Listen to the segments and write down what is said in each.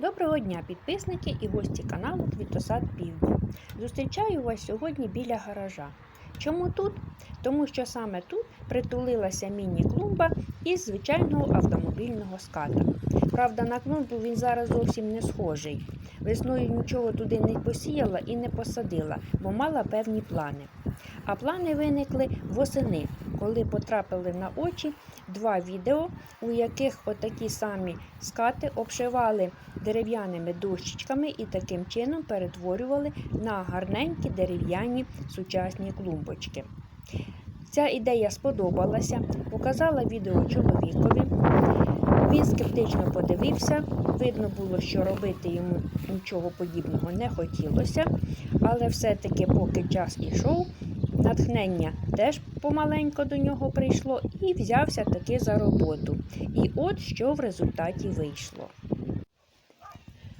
Доброго дня, підписники і гості каналу Квітосад Півдня. Зустрічаю вас сьогодні біля гаража. Чому тут? Тому що саме тут притулилася міні-клумба із звичайного автомобільного ската. Правда, на клумбу він зараз зовсім не схожий. Весною нічого туди не посіяла і не посадила, бо мала певні плани. А плани виникли восени, коли потрапили на очі два відео, у яких отакі самі скати обшивали дерев'яними дощечками і таким чином перетворювали на гарненькі дерев'яні сучасні клумбочки. Ця ідея сподобалася, показала відео чоловікові. Він скептично подивився, видно було, що робити йому нічого подібного не хотілося, але все-таки, поки час ішов, натхнення теж помаленько до нього прийшло і взявся таки за роботу. І от що в результаті вийшло.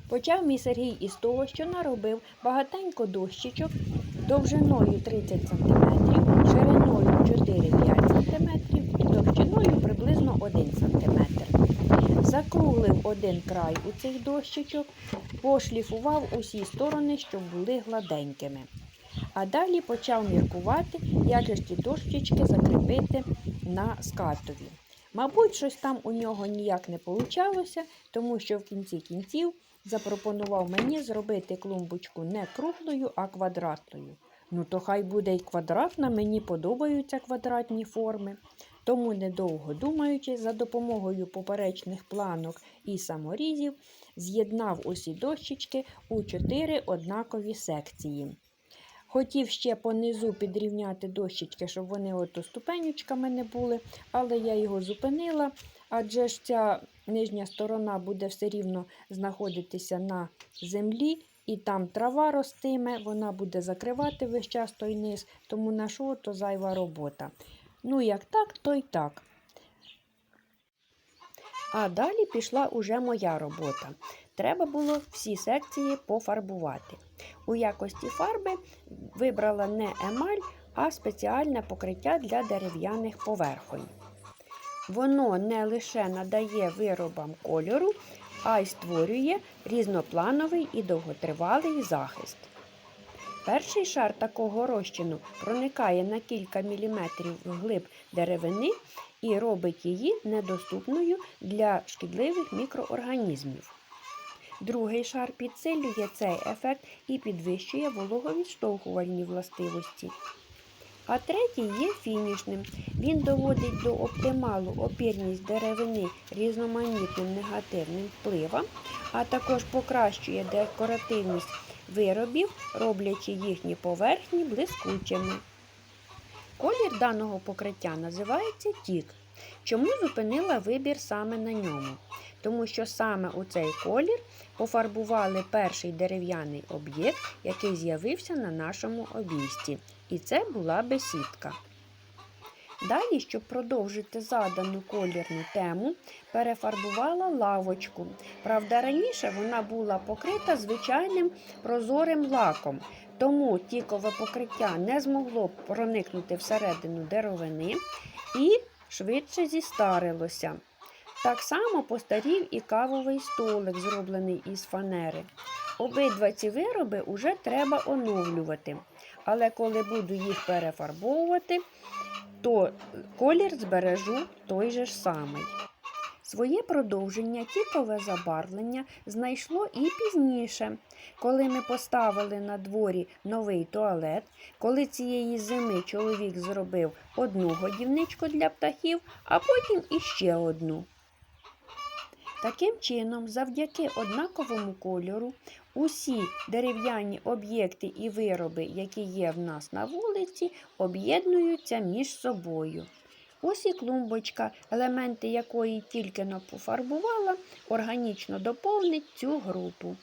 Почав мій Сергій із того, що наробив багатенько дощечок довжиною 30 см, шириною 4-5 см і товщиною приблизно 1 см. Закруглив один край у цих дощечок, пошліфував усі сторони, щоб були гладенькими. А далі почав міркувати, як же ті дощечки закріпити на скатові. Мабуть, щось там у нього ніяк не получалося, тому що в кінці кінців запропонував мені зробити клумбочку не круглою, а квадратною. Ну, то хай буде й квадратна, мені подобаються квадратні форми. Тому, недовго думаючи, за допомогою поперечних планок і саморізів, з'єднав усі дощечки у чотири однакові секції. Хотів ще понизу підрівняти дощечки, щоб вони ото ступенючками не були, але я його зупинила, адже ж ця нижня сторона буде все рівно знаходитися на землі, і там трава ростиме, вона буде закривати весь час той низ, тому на що то зайва робота. Ну, як так, то й так. А далі пішла уже моя робота. Треба було всі секції пофарбувати. У якості фарби вибрала не емаль, а спеціальне покриття для дерев'яних поверхонь. Воно не лише надає виробам кольору, а й створює різноплановий і довготривалий захист. Перший шар такого розчину проникає на кілька міліметрів вглиб деревини і робить її недоступною для шкідливих мікроорганізмів. Другий шар підсилює цей ефект і підвищує вологовідштовхувальні властивості. А третій є фінішним. Він доводить до оптималу опірність деревини різноманітним негативним впливам, а також покращує декоративність виробів, роблячи їхні поверхні блискучими. Колір даного покриття називається тік. Чому зупинила вибір саме на ньому? Тому що саме у цей колір пофарбували перший дерев'яний об'єкт, який з'явився на нашому обійсті. І це була бесідка. Далі, щоб продовжити задану колірну тему, перефарбувала лавочку. Правда, раніше вона була покрита звичайним прозорим лаком, тому тікове покриття не змогло проникнути всередину деревини і швидше зістарилося. Так само постарів і кавовий столик, зроблений із фанери. Обидва ці вироби вже треба оновлювати. Але коли буду їх перефарбовувати, то колір збережу той же ж самий. Своє продовження тікове забарвлення знайшло і пізніше, коли ми поставили на дворі новий туалет, коли цієї зими чоловік зробив одну годівничку для птахів, а потім іще одну. Таким чином, завдяки однаковому кольору, усі дерев'яні об'єкти і вироби, які є в нас на вулиці, об'єднуються між собою. Ось і клумбочка, елементи якої тільки но пофарбувала, органічно доповнить цю групу.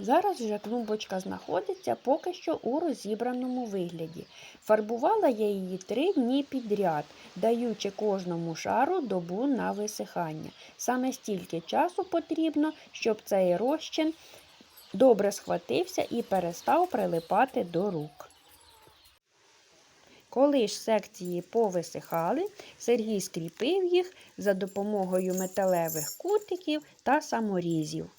Зараз вже клумбочка знаходиться поки що у розібраному вигляді. Фарбувала я її три дні підряд, даючи кожному шару добу на висихання. Саме стільки часу потрібно, щоб цей розчин добре схватився і перестав прилипати до рук. Коли ж секції повисихали, Сергій скріпив їх за допомогою металевих кутиків та саморізів.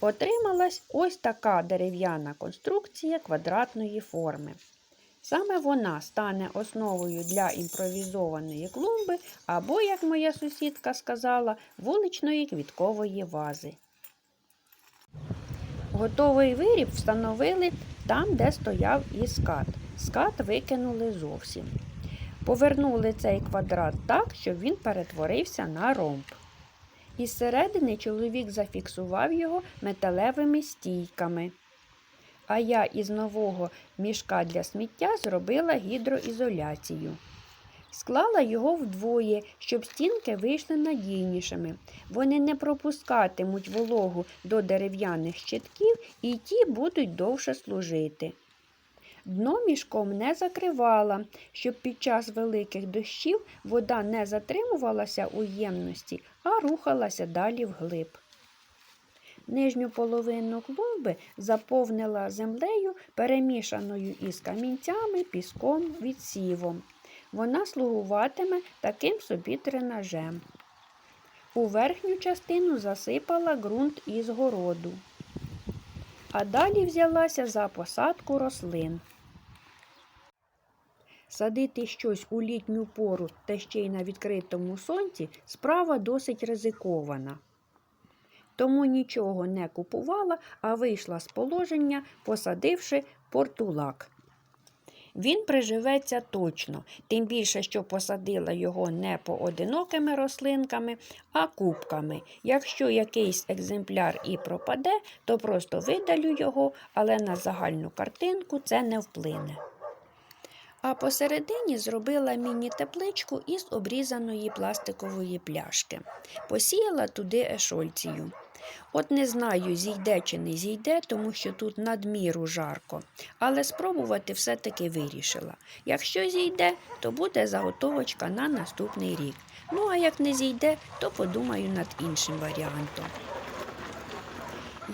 Отрималась ось така дерев'яна конструкція квадратної форми. Саме вона стане основою для імпровізованої клумби або, як моя сусідка сказала, вуличної квіткової вази. Готовий виріб встановили там, де стояв і скат. Скат викинули зовсім. Повернули цей квадрат так, щоб він перетворився на ромб. Із середини чоловік зафіксував його металевими стійками. А я із нового мішка для сміття зробила гідроізоляцію. Склала його вдвоє, щоб стінки вийшли надійнішими. Вони не пропускатимуть вологу до дерев'яних щитків і ті будуть довше служити. Дно мішком не закривала, щоб під час великих дощів вода не затримувалася у ємності, а рухалася далі вглиб. Нижню половину клумби заповнила землею, перемішаною із камінцями, піском, відсівом. Вона слугуватиме таким собі тренажем. У верхню частину засипала ґрунт із городу. А далі взялася за посадку рослин. Садити щось у літню пору та ще й на відкритому сонці справа досить ризикована. Тому нічого не купувала, а вийшла з положення, посадивши портулак. Він приживеться точно, тим більше, що посадила його не поодинокими рослинками, а кубками. Якщо якийсь екземпляр і пропаде, то просто видалю його, але на загальну картинку це не вплине. А посередині зробила міні-тепличку із обрізаної пластикової пляшки. Посіяла туди ешольцію. От не знаю, зійде чи не зійде, тому що тут надміру жарко. Але спробувати все-таки вирішила. Якщо зійде, то буде заготовочка на наступний рік. Ну а як не зійде, то подумаю над іншим варіантом.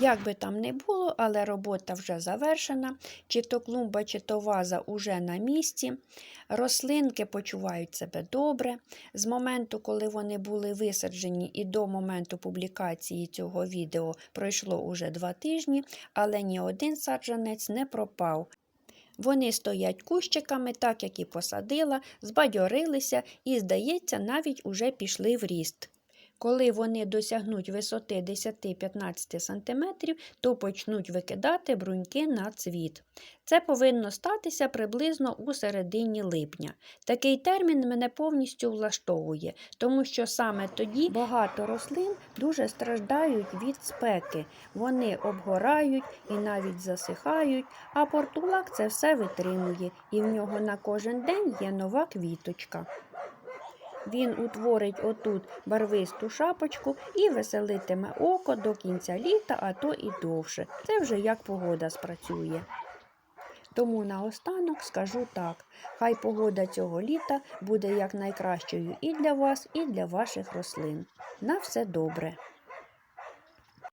Як би там не було, але робота вже завершена, чи то клумба, чи то ваза уже на місці. Рослинки почувають себе добре. З моменту, коли вони були висаджені, і до моменту публікації цього відео пройшло уже два тижні, але ні один саджанець не пропав. Вони стоять кущиками, так як і посадила, збадьорилися і, здається, навіть уже пішли в ріст. Коли вони досягнуть висоти 10-15 см, то почнуть викидати бруньки на цвіт. Це повинно статися приблизно у середині липня. Такий термін мене повністю влаштовує, тому що саме тоді багато рослин дуже страждають від спеки. Вони обгорають і навіть засихають, а портулак це все витримує, і в нього на кожен день є нова квіточка. Він утворить отут барвисту шапочку і веселитиме око до кінця літа, а то і довше. Це вже як погода спрацює. Тому наостанок скажу так: хай погода цього літа буде якнайкращою і для вас, і для ваших рослин. На все добре!